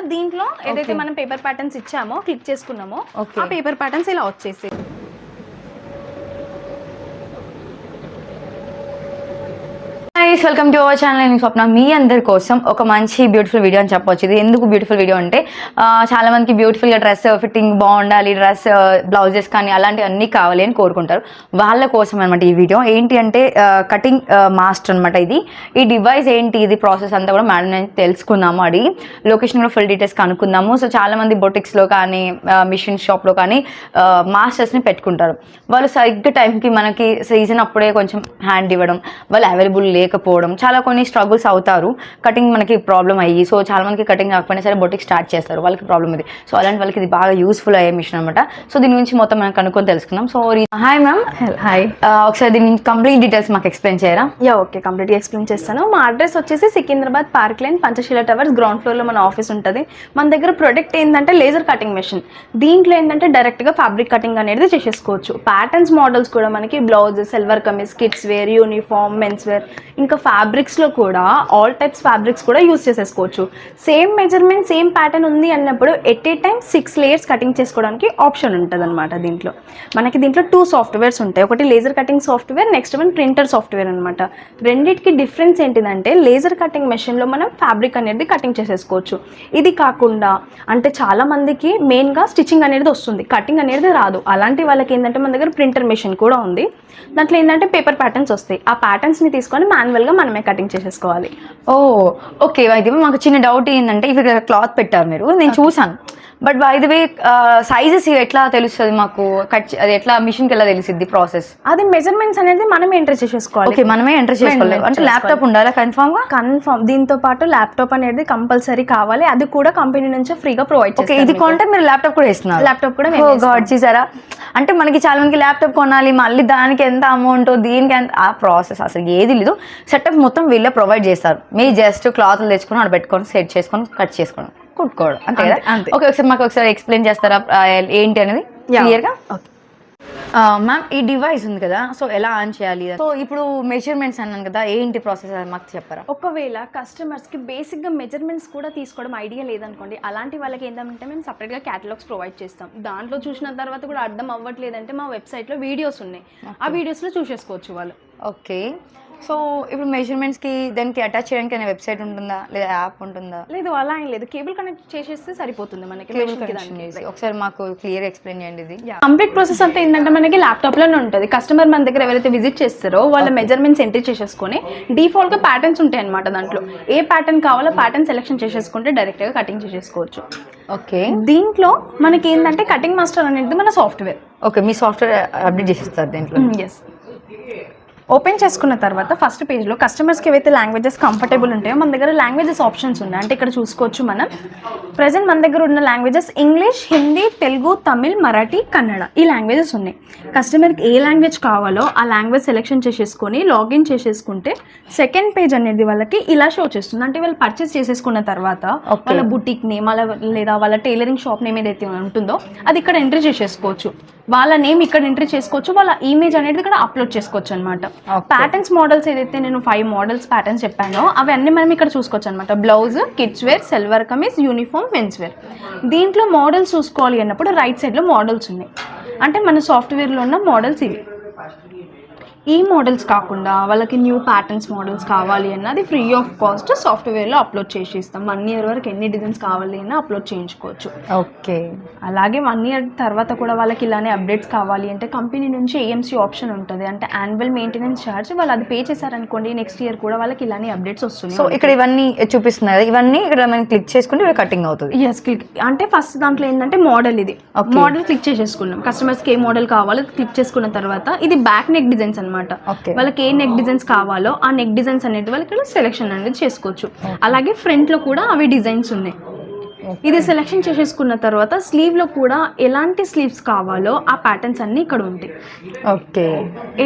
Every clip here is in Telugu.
దీంట్లో ఏదైతే. మనం పేపర్ ప్యాటర్న్స్ ఇచ్చామో క్లిక్ చేసుకున్నామో. ఆ పేపర్ ప్యాటర్న్స్ ఇలా వచ్చేసి guys welcome to our channel నేను స్వప్న. మీ అందరి కోసం ఒక మంచి బ్యూటిఫుల్ వీడియో అని చెప్పవచ్చు ఇది ఎందుకు బ్యూటిఫుల్ వీడియో అంటే చాలా మందికి బ్యూటిఫుల్గా డ్రెస్ ఫిట్టింగ్ బాగుండాలి డ్రెస్ బ్లౌజెస్ కానీ అలాంటివన్నీ కావాలి అని కోరుకుంటారు. వాళ్ళ కోసం అనమాట ఈ వీడియో ఏంటి అంటే కటింగ్ మాస్టర్ అనమాట ఇది. ఈ డివైస్ ఏంటి? ఇది ప్రాసెస్ అంతా కూడా మేడం నేను తెలుసుకుందాము అడిగి లొకేషన్ కూడా ఫుల్ డీటెయిల్స్ కనుక్కుందాము. సో చాలా మంది బొటిక్స్లో కానీ మిషన్ షాప్లో కానీ మాస్టర్స్ని పెట్టుకుంటారు. వాళ్ళు సరిగ్గా టైంకి మనకి సీజన్ అప్పుడే కొంచెం హ్యాండ్ ఇవ్వడం వాళ్ళు అవైలబుల్ లేకపోవడం చాలా కొన్ని స్ట్రగుల్స్ అవుతారు. కటింగ్ మనకి ప్రాబ్లం అయ్యి సో చాలా మందికి కటింగ్ కాకపోయినా సరే బొటిక్ స్టార్ట్ చేస్తారు. వాళ్ళకి ప్రాబ్లం ఇది సో అలాంటి వాళ్ళకి ఇది బాగా యూస్ఫుల్ అయ్యే మిషన్ అనమాట సో దీని గురించి మొత్తం మనం కనుక్కొని తెలుసుకుందాం. సో హాయ్ మ్యామ్ హాయ్ ఒకసారి దీని కంప్లీట్ డీటెయిల్స్ మాకు ఎక్స్ప్లెయిన్ చేయరా? Yeah okay. కంప్లీట్గా ఎక్స్ప్లెయిన్ చేస్తాను. మా అడ్రస్ వచ్చేసి Secunderabad park lane Panchasheela towers ground ఫ్లోర్లో మన ఆఫీస్ ఉంటుంది. మన దగ్గర ప్రొడక్ట్ ఏంటంటే లేజర్ కటింగ్ మెషిన్ దీంట్లో ఏంటంటే డైరెక్ట్గా ఫ్యాబ్రిక్ కటింగ్ అనేది చేసేసుకోవచ్చు. ప్యాటర్న్స్ మోడల్స్ కూడా మనకి blouse salwar kameez kids wear uniform men's wear ఇంకా ఫ్యాబ్రిక్స్లో కూడా ఆల్ టైప్స్ ఫ్యాబ్రిక్స్ కూడా యూస్ చేసేసుకోవచ్చు. సేమ్ మెజర్మెంట్ సేమ్ ప్యాటర్న్ ఉంది అన్నప్పుడు at a time six layers cutting చేసుకోవడానికి ఆప్షన్ ఉంటుంది అనమాట దీంట్లో. మనకి దీంట్లో టూ సాఫ్ట్వేర్స్ ఉంటాయి. ఒకటి laser cutting software next one printer software అనమాట రెండిటికి డిఫరెన్స్ ఏంటిదంటే లేజర్ కటింగ్ మెషిన్లో మనం ఫ్యాబ్రిక్ అనేది కటింగ్ చేసేసుకోవచ్చు. ఇది కాకుండా అంటే చాలా మందికి మెయిన్గా స్టిచ్చింగ్ అనేది వస్తుంది. కటింగ్ అనేది రాదు. అలాంటి వాళ్ళకి ఏంటంటే మన దగ్గర ప్రింటర్ మెషిన్ కూడా ఉంది. దాంట్లో ఏంటంటే పేపర్ ప్యాటర్న్స్ వస్తాయి. ఆ ప్యాటర్న్స్ని తీసుకొని మాన్యువల్గా మనమే కటింగ్ చేసేసుకోవాలి. Oh okay. అయితే మాకు చిన్న డౌట్ ఏంటంటే ఇవి క్లాత్ పెట్టారు మీరు. నేను చూసాను but by the way sizes ఎట్లా తెలుస్తుంది మాకు? కట్ అది ఎట్లా మిషన్కి ఎలా తెలిసిద్ది ప్రాసెస్ అది మెజర్మెంట్స్ అనేది మనమే ఎంటర్ చేసేసుకోవాలి. ఓకే మనమే ఎంటర్ చేసుకోవాలి. అంటే ల్యాప్టాప్ ఉండాలా? కన్ఫామ్గా? కన్ఫర్మ్ దీంతో పాటు ల్యాప్టాప్ అనేది కంపల్సరీ కావాలి. అది కూడా కంపెనీ నుంచి ఫ్రీగా ప్రొవైడ్ ఓకే ఇది కొంటే మీరు ల్యాప్టాప్ కూడా ఇస్తున్నారు ల్యాప్టాప్ కూడా ఓ. గాడ్ చూసారా అంటే మనకి చాలా మందికి ల్యాప్టాప్ కొనాలి మళ్ళీ దానికి ఎంత అమౌంట్ దీనికి ఎంత ఆ ప్రాసెస్ అసలు ఏది లేదు. సెటప్ మొత్తం వీళ్ళే ప్రొవైడ్ చేస్తారు. మీ జస్ట్ క్లాత్లు తెచ్చుకొని అక్కడ పెట్టుకొని సెట్ చేసుకొని కట్ చేసుకోవడం కుట్టుకోవడం. అంతే కదా? అంతే. ఓకే ఒకసారి మాకు ఒకసారి ఎక్స్ప్లెయిన్ చేస్తారా ఏంటి అనేది. క్లియర్గా. మ్యామ్ ఈ డివైస్ ఉంది కదా సో ఎలా ఆన్ చేయాలి? సో ఇప్పుడు మెజర్మెంట్స్ అన్నాను కదా ఏంటి ప్రాసెస్ అది మాకు చెప్పరా? ఒకవేళ కస్టమర్స్కి బేసిక్గా మెజర్మెంట్స్ కూడా తీసుకోవడం ఐడియా లేదనుకోండి అలాంటి వాళ్ళకి ఏంటంటే మేము సపరేట్గా క్యాటలాగ్స్ ప్రొవైడ్ చేస్తాం. దాంట్లో చూసిన తర్వాత కూడా అర్థం అవ్వట్లేదంటే మా వెబ్సైట్లో వీడియోస్ ఉన్నాయి. ఆ వీడియోస్లో చూసేసుకోవచ్చు వాళ్ళు. ఓకే. సో ఇప్పుడు మెజర్మెంట్స్కి దానికి అటాచ్ చేయడానికి అనే వెబ్సైట్ ఉంటుందా? లేదా యాప్ ఉంటుందా? లేదు అలా ఏం లేదు. కేబుల్ కనెక్ట్ చేసేస్తే సరిపోతుంది మనకి. కేబుల్ కనెక్షన్ ఒకసారి మాకు క్లియర్ ఎక్స్ప్లెయిన్ చేయండి ఇది. కంప్లీట్ ప్రాసెస్ అంతా ఏంటంటే మనకి ల్యాప్టాప్లోనే ఉంటుంది. కస్టమర్ మన దగ్గర ఎవరైతే విజిట్ చేస్తారో వాళ్ళ మెజర్మెంట్స్ ఎంట్రీ చేసేసుకొని డిఫాల్ట్గా ప్యాటర్న్స్ ఉంటాయి అనమాట దాంట్లో. ఏ ప్యాటర్న్ కావాలో ప్యాటర్న్ సెలెక్షన్ చేసేసుకుంటే డైరెక్ట్గా కటింగ్ చేసేసుకోవచ్చు. ఓకే దీంట్లో మనకి ఏంటంటే కటింగ్ మాస్టర్ అనేది మన సాఫ్ట్వేర్ ఓకే మీ సాఫ్ట్వేర్ అప్డేట్ చేసిస్తారు దీంట్లో. ఎస్ ఓపెన్ చేసుకున్న తర్వాత ఫస్ట్ పేజ్లో కస్టమర్స్కి ఏవైతే లాంగ్వేజెస్ కంఫర్టబుల్ ఉంటాయో మన దగ్గర లాంగ్వేజెస్ ఆప్షన్స్ ఉన్నాయి. అంటే ఇక్కడ చూసుకోవచ్చు మనం. ప్రజెంట్ మన దగ్గర ఉన్న లాంగ్వేజెస్ ఇంగ్లీష్ హిందీ తెలుగు తమిళ్ మరాఠీ కన్నడ ఈ లాంగ్వేజెస్ ఉన్నాయి. కస్టమర్కి ఏ లాంగ్వేజ్ కావాలో ఆ లాంగ్వేజ్ సెలెక్షన్ చేసేసుకొని లాగిన్ చేసేసుకుంటే సెకండ్ పేజ్ అనేది వాళ్ళకి ఇలా షో చేస్తుంది. అంటే వాళ్ళు పర్చేస్ చేసేసుకున్న తర్వాత. వాళ్ళ బుటీక్ నేమ్ అలా లేదా వాళ్ళ టైలరింగ్ షాప్ నేమ్ ఏదైతే ఉంటుందో అది ఇక్కడ ఎంట్రీ చేసేసుకోవచ్చు. వాళ్ళ నేమ్ ఇక్కడ ఎంట్రీ చేసుకోవచ్చు. వాళ్ళ ఇమేజ్ అనేది ఇక్కడ అప్లోడ్ చేసుకోవచ్చు అనమాట. ప్యాటర్న్స్ మోడల్స్ ఏదైతే నేను ఫైవ్ మోడల్స్ ప్యాటర్న్స్ చెప్పానో అవన్నీ మనం ఇక్కడ చూసుకోవచ్చు అనమాట blouse kids wear salwar kameez uniform men's wear దీంట్లో మోడల్స్ చూసుకోవాలి అన్నప్పుడు రైట్ సైడ్లో మోడల్స్ ఉన్నాయి. అంటే మన సాఫ్ట్వేర్లో ఉన్న మోడల్స్ ఇవి. ఈ మోడల్స్ కాకుండా వాళ్ళకి న్యూ ప్యాటర్న్స్ మోడల్స్ కావాలి అన్నది ఫ్రీ ఆఫ్ కాస్ట్ సాఫ్ట్వేర్లో అప్లోడ్ చేసి ఇస్తాం వన్ ఇయర్ వరకు ఎన్ని డిజైన్స్ కావాలి అన్నా అప్లోడ్ చేయించుకోవచ్చు. ఓకే. అలాగే వన్ ఇయర్ తర్వాత కూడా వాళ్ళకి ఇలానే అప్డేట్స్ కావాలి అంటే కంపెనీ నుంచి ఏఎంసీ ఆప్షన్ ఉంటుంది. అంటే యాన్యువల్ మెయింటెనెన్స్ ఛార్జ్ వాళ్ళు అది పే చేశారనుకోండి నెక్స్ట్ ఇయర్ కూడా వాళ్ళకి ఇలానే అప్డేట్స్ సో వస్తున్నాయి ఇక్కడ ఇవన్నీ చూపిస్తున్నారు కదా ఇవన్నీ ఇక్కడ మనం క్లిక్ చేసుకుంటే ఇక్కడ కటింగ్ అవుతుంది. ఎస్ క్లిక్ అంటే ఫస్ట్ దాంట్లో ఏంటంటే మోడల్ ఇది. మోడల్ క్లిక్ చేసేసుకున్నాం. కస్టమర్స్కి ఏ మోడల్ కావాలో క్లిక్ చేసుకున్న తర్వాత ఇది బ్యాక్ నెక్ డిజైన్స్ అనమాట Okay. వాళ్ళకి ఏ నెక్ డిజైన్స్ కావాలో ఆ నెక్ డిజైన్స్ అనేవి వాళ్ళకి ఇక్కడ సెలెక్షన్ అనేది చేసుకోవచ్చు. అలాగే ఫ్రంట్లో కూడా అవి డిజైన్స్ ఉన్నాయి. ఇది సెలెక్షన్ చేసేసుకున్న తర్వాత స్లీవ్లో కూడా ఎలాంటి స్లీవ్స్ కావాలో ఆ ప్యాటర్న్స్ అన్ని ఇక్కడ ఉంటాయి. ఓకే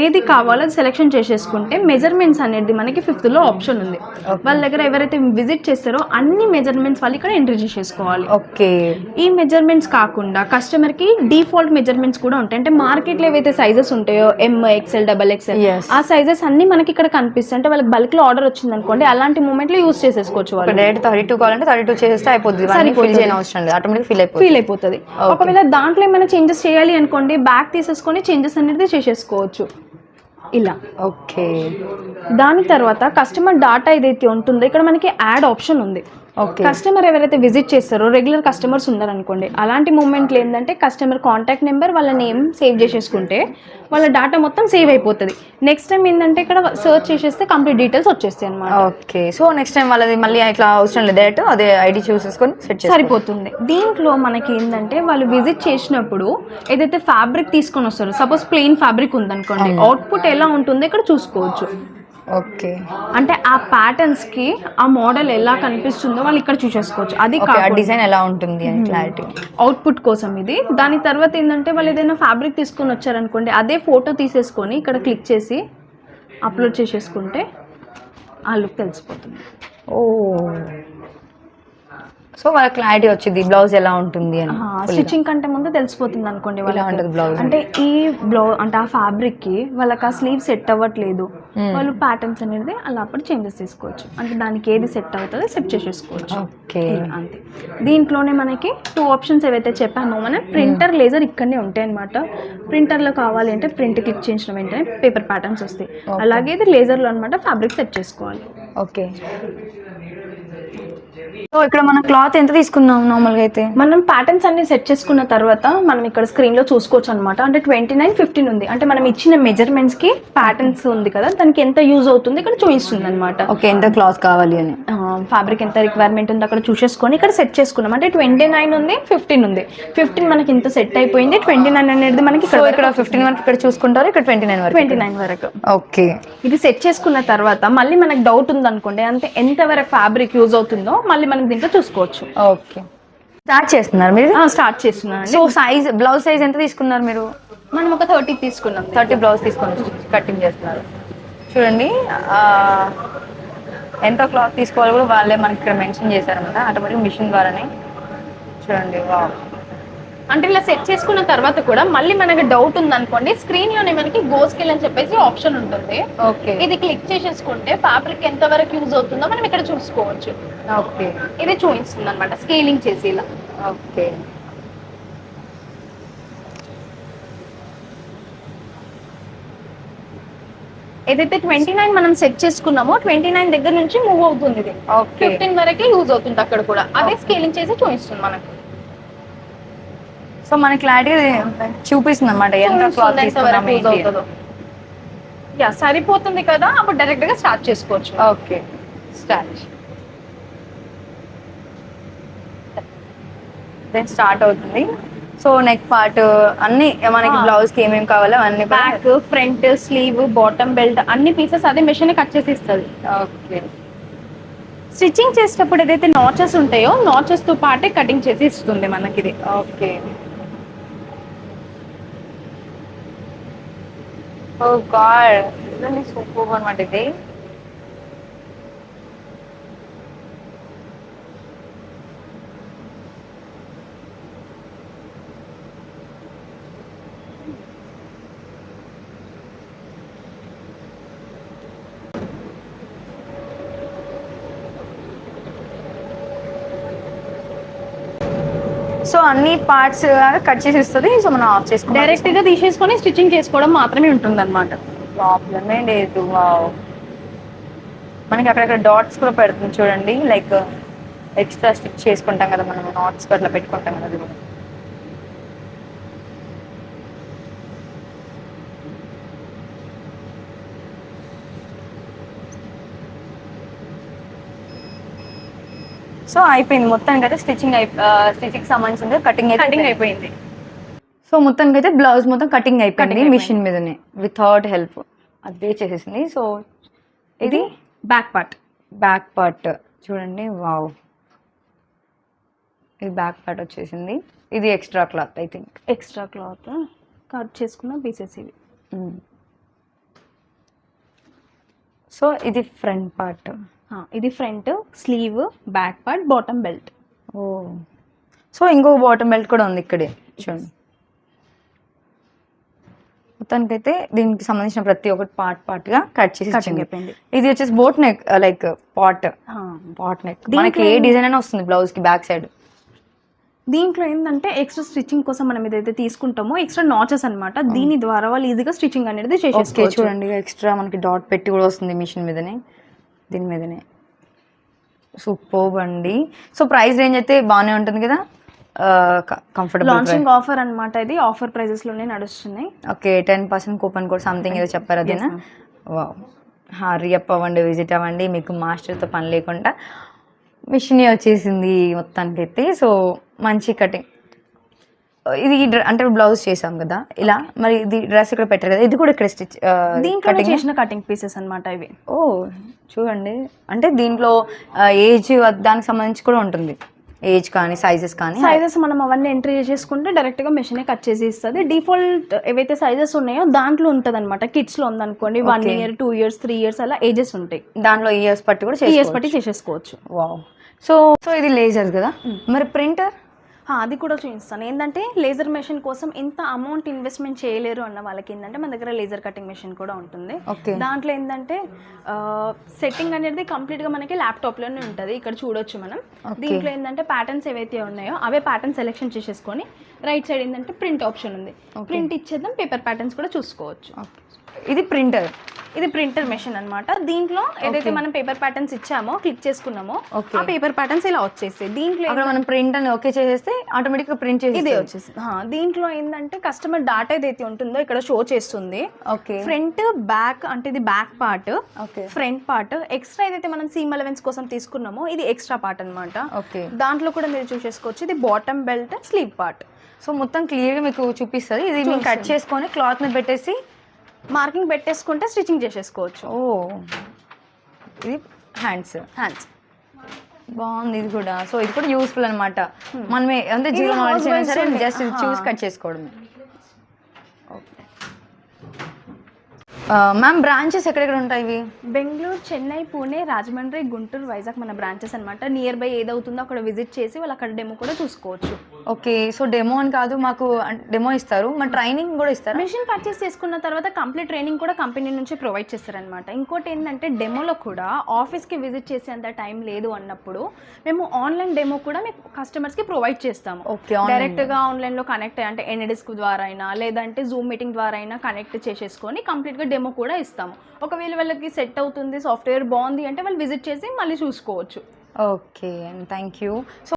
ఏది కావాలో అది సెలెక్షన్ చేసేసుకుంటే మెజర్మెంట్స్ అనేది మనకి ఫిఫ్త్లో ఆప్షన్ ఉంది. వాళ్ళ దగ్గర ఎవరైతే విజిట్ చేస్తారో అన్ని మెజర్మెంట్స్ వాళ్ళు ఇక్కడ ఎంట్రీ చేసేసుకోవాలి. ఓకే ఈ మెజర్మెంట్స్ కాకుండా కస్టమర్కి డిఫాల్ట్ మెజర్మెంట్స్ కూడా ఉంటాయి. అంటే మార్కెట్లో ఏవైతే సైజెస్ ఉంటాయో ఎం ఎక్స్ఎల్ డబల్ ఎక్స్ఎల్. ఆ సైజెస్ అన్ని మనకి ఇక్కడ కనిపిస్తాయి. అంటే వాళ్ళకి బల్క్లో ఆర్డర్ వచ్చింది అనుకోండి అలాంటి మూమెంట్లో యూస్ చేసేసుకోవచ్చు వాళ్ళు. డైరెక్ట్ థర్టీ టూ కావాలంటే థర్టీ టూ చేస్తే అయిపోద్ది ఫిల్. చేయని అవసరం లేదు. ఆటోమేటిక్ ఫిల్ అయిపోతుంది. ఫీల్ అయిపోతుంది. ఒకవేళ దాంట్లో ఏమైనా చేంజెస్ చేయాలి అనుకోండి బ్యాక్ తీసేసుకొని చేంజెస్ అనేది చేసేసుకోవచ్చు. ఇలా. ఓకే దాని తర్వాత కస్టమర్ డాటా ఏదైతే ఉంటుందో ఇక్కడ మనకి యాడ్ ఆప్షన్ ఉంది. కస్టమర్ ఎవరైతే విజిట్ చేస్తారో రెగ్యులర్ కస్టమర్స్ ఉన్నారనుకోండి అలాంటి మూమెంట్లో ఏంటంటే కస్టమర్ కాంటాక్ట్ నెంబర్ వాళ్ళ నేమ్ సేవ్ చేసేసుకుంటే వాళ్ళ డాటా మొత్తం సేవ్ అయిపోతుంది. నెక్స్ట్ టైం ఏంటంటే ఇక్కడ సర్చ్ చేసేస్తే కంప్లీట్ డీటెయిల్స్ వచ్చేస్తాయి అనమాట ఓకే సో నెక్స్ట్ టైం వాళ్ళది మళ్ళీ ఇట్లా అవసరం లేదు. డైరెక్ట్ అదే ఐడి చూసేసుకొని సెట్ సరిపోతుంది. దీంట్లో మనకి ఏంటంటే వాళ్ళు విజిట్ చేసినప్పుడు ఏదైతే ఫ్యాబ్రిక్ తీసుకొని వస్తారో సపోజ్ ప్లెయిన్ ఫ్యాబ్రిక్ ఉందనుకోండి అవుట్పుట్ ఎలా ఉంటుందో ఇక్కడ చూసుకోవచ్చు. ఓకే. అంటే ఆ ప్యాటర్న్స్కి ఆ మోడల్ ఎలా కనిపిస్తుందో వాళ్ళు ఇక్కడ చూసేసుకోవచ్చు. అది డిజైన్ ఎలా ఉంటుంది అని క్లారిటీ అవుట్పుట్ కోసం ఇది. దాని తర్వాత ఏంటంటే వాళ్ళు ఏదైనా ఫ్యాబ్రిక్ తీసుకొని వచ్చారనుకోండి అదే ఫోటో తీసేసుకొని ఇక్కడ క్లిక్ చేసి అప్లోడ్ చేసేసుకుంటే ఆ లుక్ తెలిసిపోతుంది. ఓ. సో వాళ్ళ క్లారిటీ వచ్చింది బ్లౌజ్ ఎలా ఉంటుంది అని స్టిచ్చింగ్ కంటే ముందు తెలిసిపోతుంది అనుకోండి వాళ్ళకి. ఉంటుంది బ్లౌజ్ అంటే ఈ బ్లౌ అంటే ఆ ఫ్యాబ్రిక్కి వాళ్ళకి ఆ స్లీవ్ సెట్ అవ్వట్లేదు. వాళ్ళు ప్యాటర్న్స్ అనేది అలా అప్పుడు చేంజెస్ తీసుకోవచ్చు. అంటే దానికి ఏది సెట్ అవుతుందో సెట్ చేసేసుకోవచ్చు. ఓకే. ఇలా అంతే. దీంట్లోనే మనకి టూ ఆప్షన్స్ ఏవైతే చెప్పామో మనం ప్రింటర్ లేజర్ ఇక్కడనే ఉంటాయి అనమాట ప్రింటర్లో కావాలి అంటే ప్రింట్ క్లిక్ చేసిన వెంటనే పేపర్ ప్యాటర్న్స్ వస్తాయి. అలాగే ఇది లేజర్లో అనమాట ఫ్యాబ్రిక్ సెట్ చేసుకోవాలి. ఓకే. సో ఇక్కడ మనం క్లాత్ ఎంత తీసుకుందాం నార్మల్గా అయితే? మనం ప్యాటర్న్స్ అన్ని సెట్ చేసుకున్న తర్వాత మనం ఇక్కడ స్క్రీన్లో చూసుకోవచ్చు అనమాట అంటే ట్వంటీ నైన్ ఫిఫ్టీన్ ఉంది. అంటే మనం ఇచ్చిన మెజర్మెంట్స్కి ప్యాటర్న్స్ ఉంది కదా దానికి ఎంత యూజ్ అవుతుంది ఇక్కడ చూపిస్తుంది అనమాట ఓకే ఎంత క్లాత్ కావాలి అని? ఫ్యాబ్రిక్ ఎంత రిక్వైర్మెంట్ ఉంది అక్కడ చూసేసుకొని ఇక్కడ సెట్ చేసుకున్నాం. అంటే ట్వంటీ నైన్ ఉంది ఫిఫ్టీన్ ఉంది. ఫిఫ్టీన్ మనకి ఇంత సెట్ అయిపోయింది. ట్వంటీ నైన్ అనేది మనకి ఇక్కడ ఫిఫ్టీన్ వరకు ఇక్కడ చూసుకుంటారు? ఇక్కడ ట్వంటీ నైన్ వరకు? ట్వంటీ నైన్ వరకు. ఓకే. ఇది సెట్ చేసుకున్న తర్వాత మళ్ళీ మనకు డౌట్ ఉంది అనుకోండి అంటే ఎంత వరకు ఫ్యాబ్రిక్ యూజ్ అవుతుందో మళ్ళీ మనం దీంట్లో చూసుకోవచ్చు. ఓకే స్టార్ట్ చేస్తున్నారు మీరు? స్టార్ట్ చేస్తున్నాను సో సైజ్ బ్లౌజ్ సైజ్ ఎంత తీసుకున్నారు మీరు? మనం ఒక థర్టీ తీసుకున్నాం. థర్టీ బ్లౌజ్ తీసుకొని కటింగ్ చేస్తున్నారు. చూడండి ఎంత క్లాత్ తీసుకోవాలి కూడా వాళ్ళే మనకి ఇక్కడ మెన్షన్ చేశారన్నమాట. ఆటోమేటిక్ మిషన్ ద్వారానే. చూడండి వావ్ అంటే ఇలా సెట్ చేసుకున్న తర్వాత కూడా మళ్ళీ మనకి డౌట్ ఉంది అనుకోండి స్క్రీన్లోనే మనకి గో స్కిల్ అని చెప్పేసి ఆప్షన్ ఉంటుంది. ఓకే. ఇది క్లిక్ చేసేసుకుంటే ఫ్యాబ్రిక్ ఎంత వరకు యూజ్ అవుతుందో మనం ఇక్కడ చూసుకోవచ్చు. ఓకే. ఇది చూపిస్తుంది అనమాట స్కేలింగ్ చేసి ఇలా ఓకే. ఏదైతే ట్వంటీ నైన్ మనం సెట్ చేసుకున్నామో ట్వంటీ నైన్ దగ్గర నుంచి మూవ్ అవుతుంది ఇది. ఫిఫ్టీన్ వరకే యూజ్ అవుతుంది అక్కడ కూడా. అదే స్కేలింగ్ చేసి చూపిస్తుంది మనకు. సో మన క్లారిటీ చూపిస్తుంది అనమాట ఎంత క్లాత్ యా సరిపోతుంది కదా అప్పుడు డైరెక్ట్గా స్టార్ట్ చేసుకోవచ్చు. ఓకే స్టార్ట్ దెన్ స్టార్ట్ అవుతుంది. సో నెక్ పార్ట్ అన్ని మనకి Ah. బ్లౌజ్కి ఏమేమి కావాలో అన్ని back front sleeve bottom belt అన్ని పీసెస్ అదే మెషిన్ కట్ చేసి ఇస్తుంది. ఓకే స్టిచ్చింగ్ చేసేటప్పుడు ఏదైతే నాచెస్ ఉంటాయో నాచెస్తో పాటే కటింగ్ చేసి ఇస్తుంది మనకి ఇది ఓకే ఓ గాడ్ ఇదండి సూపర్ అనమాట ఇది సో అన్ని పార్ట్స్ కట్ చేసి ఇస్తుంది సో మనం ఆఫ్ చేసుకోవాలి డైరెక్ట్గా తీసేసుకొని స్టిచ్చింగ్ చేసుకోవడం మాత్రమే ఉంటుంది అనమాట ప్రాబ్లమే లేదు మనకి అక్కడక్కడ డాట్స్ కూడా పెడుతుంది చూడండి లైక్ ఎక్స్ట్రా స్టిచ్ చేసుకుంటాం కదా మనం నాట్స్ అట్లా పెట్టుకుంటాం కదా. అది కూడా సో అయిపోయింది. మొత్తానికి అయితే స్టిచ్చింగ్ అయి స్టిచ్చింగ్ సంబంధించింది కటింగ్ అయితే కటింగ్ అయిపోయింది. సో మొత్తానికి అయితే బ్లౌజ్ మొత్తం కటింగ్ అయిపోయింది మిషన్ మీదనే వితౌట్ హెల్ప్ అదే చేసేసింది. సో ఇది బ్యాక్ పార్ట్ బ్యాక్ పార్ట్ చూడండి వావ్ ఇది బ్యాక్ పార్ట్ వచ్చేసింది. ఇది extra cloth I think extra cloth cut చేసుకున్న పీసెస్ ఇవి. సో ఇది ఫ్రంట్ పార్ట్ ఇది front sleeve back part bottom belt. Oh. So ఇంకో బాటమ్ బెల్ట్ కూడా ఉంది ఇక్కడే. చూడండి. మొత్తానికైతే దీనికి సంబంధించిన ప్రతి ఒక్కటి పార్ట్ పార్ట్గా కట్ చేసి. అయిపోయింది. ఇది వచ్చేసి boat neck like pot. Pot neck. మనకి ఏ డిజైన్ అయినా వస్తుంది బ్లౌజ్కి బ్యాక్ సైడ్. దీంట్లో ఏంటంటే ఎక్స్ట్రా స్టిచ్చింగ్ కోసం మనం ఏదైతే తీసుకుంటామో ఎక్స్ట్రా నాచెస్ అన్నమాట. దీని ద్వారా వాళ్ళు ఈజీగా స్టిచ్చింగ్ అనేది చేసేసుకోవచ్చు. చూడండి. ఎక్స్ట్రా మనకి డాట్ పెట్టి కూడా వస్తుంది మిషన్ మీదనే. దీని మీదనే. సూపర్ అండి సో ప్రైస్ రేంజ్ అయితే బాగానే ఉంటుంది కదా? కంఫర్టబుల్ లాంచింగ్ ఆఫర్ అన్నమాట ఇది. ఆఫర్ ప్రైజెస్లోనే నడుస్తున్నాయి. Okay ten percent coupon code something ఏదో చెప్పారు అదేనా వావ్ హరీ అప్ అవ్వండి విజిట్ అవ్వండి. మీకు మాస్టర్తో పని లేకుండా మిషన్ వచ్చేసింది మొత్తానికి అయితే సో మంచి కటింగ్ ఇది అంటే బ్లౌజ్ చేసాం కదా ఇలా మరి ఇది డ్రెస్ ఇక్కడ పెట్టారు కదా ఇది కూడా ఇక్కడ స్టిచ్ దీంట్లో కటింగ్ చేసిన కటింగ్ పీసెస్ అన్నమాట ఇవి. ఓ చూడండి. అంటే దీంట్లో ఏజ్ దానికి సంబంధించి కూడా ఉంటుంది. ఏజ్ కానీ సైజెస్ కానీ. సైజెస్ మనం అవన్నీ ఎంట్రీ చేసుకుంటే డైరెక్ట్గా మెషిన్ కట్ చేసి ఇస్తుంది. డిఫాల్ట్ ఏవైతే సైజెస్ ఉన్నాయో దాంట్లో ఉంటుంది అనమాట కిడ్స్లో ఉందనుకోండి one. Year two years three years అలా ఏజెస్ ఉంటాయి. దాంట్లో ఇయర్స్ పట్టి కూడా ఇయర్స్ చేసుకోవచ్చు. బట్టి చేసేసుకోవచ్చు. వావ్ సో సో ఇది లేజర్ కదా. మరి ప్రింటర్ అది కూడా చూపిస్తాను. ఏంటంటే లేజర్ మెషిన్ కోసం ఇంత అమౌంట్ ఇన్వెస్ట్మెంట్ చేయలేరు అన్న వాళ్ళకి ఏంటంటే మన దగ్గర లేజర్ కటింగ్ మెషిన్ కూడా ఉంటుంది. దాంట్లో ఏంటంటే సెట్టింగ్ అనేది కంప్లీట్గా మనకి ల్యాప్టాప్లోనే ఉంటుంది. ఇక్కడ చూడొచ్చు మనం. దీంట్లో ఏంటంటే ప్యాటర్న్స్ ఏవైతే ఉన్నాయో అవే ప్యాటర్న్ సెలెక్షన్ చేసేసుకొని రైట్ సైడ్ ఏంటంటే ప్రింట్ ఆప్షన్ ఉంది. ప్రింట్ ఇచ్చేద్దాం పేపర్ ప్యాటర్న్స్ కూడా చూసుకోవచ్చు. ఇది ప్రింటర్. ఇది ప్రింటర్ మెషిన్ అన్నమాట. దీంట్లో ఏదైతే మనం పేపర్ ప్యాటర్న్స్ ఇచ్చామో క్లిక్ చేసుకున్నామో. ఆ పేపర్ ప్యాటర్న్స్ ఇలా వచ్చేస్తాయి. దీంట్లో అక్కడ మనం ప్రింట్ అని ఓకే చేసేస్తే ఆటోమేటిక్గా ప్రింట్ చేసి ఇదే వచ్చేసింది ఆ, దీంట్లో ఏంటంటే కస్టమర్ డాటా ఏదైతే ఉంటుందో ఇక్కడ షో చేస్తుంది. ఓకే. ఫ్రంట్ బ్యాక్ అంటే ఇది back part. Okay. Front part. Extra ఏదైతే మనం సీమ్ అలవెన్స్ కోసం తీసుకున్నామో ఇది ఎక్స్ట్రా పార్ట్ అన్నమాట. ఓకే. దాంట్లో కూడా మీరు చూసేసుకోవచ్చు. ఇది bottom belt sleeve part so మొత్తం క్లియర్గా మీకు చూపిస్తుంది. ఇది మేము కట్ చేసుకొని క్లాత్ మీద పెట్టేసి మార్కింగ్ పెట్టేసుకుంటే స్టిచ్చింగ్ చేసేసుకోవచ్చు. ఓ ఇది హ్యాండ్స్. హ్యాండ్స్ బాగుంది ఇది కూడా. సో ఇది కూడా యూస్ఫుల్ అనమాట మనమే అంటే జీరో నాలెడ్జ్ సరే జస్ట్. చూసి కట్ చేసుకోవడమే. మ్యామ్ బ్రాంచెస్ ఎక్కడెక్కడ ఉంటాయి ఇవి? బెంగళూరు చెన్నై పూణే రాజమండ్రి గుంటూరు వైజాగ్ మన బ్రాంచెస్ అన్నమాట. నియర్ బై ఏదవుతుందో అక్కడ విజిట్ చేసి వాళ్ళు అక్కడ డెమో కూడా చూసుకోవచ్చు. ఓకే సో డెమో అని కాదు మాకు డెమో ఇస్తారు. మా ట్రైనింగ్ కూడా ఇస్తారా? మెషిన్ పర్చేస్ చేసుకున్న తర్వాత కంప్లీట్ ట్రైనింగ్ కూడా కంపెనీ నుంచి ప్రొవైడ్ చేస్తారనమాట ఇంకోటి ఏంటంటే డెమోలో కూడా ఆఫీస్కి విజిట్ చేసేంత టైం లేదు అన్నప్పుడు మేము ఆన్లైన్ డెమో కూడా మీకు కస్టమర్స్కి ప్రొవైడ్ చేస్తాము. ఓకే డైరెక్ట్గా ఆన్లైన్లో కనెక్ట్ అంటే ఎన్ఎడిస్క్ ద్వారా అయినా లేదంటే జూమ్ మీటింగ్ ద్వారా అయినా కనెక్ట్ చేసేసుకొని కంప్లీట్గా డెమో కూడా ఇస్తాము. ఒకవేళ వాళ్ళకి సెట్ అవుతుంది సాఫ్ట్వేర్ బాగుంది అంటే వాళ్ళు విజిట్ చేసి మళ్ళీ చూసుకోవచ్చు. Okay thank you so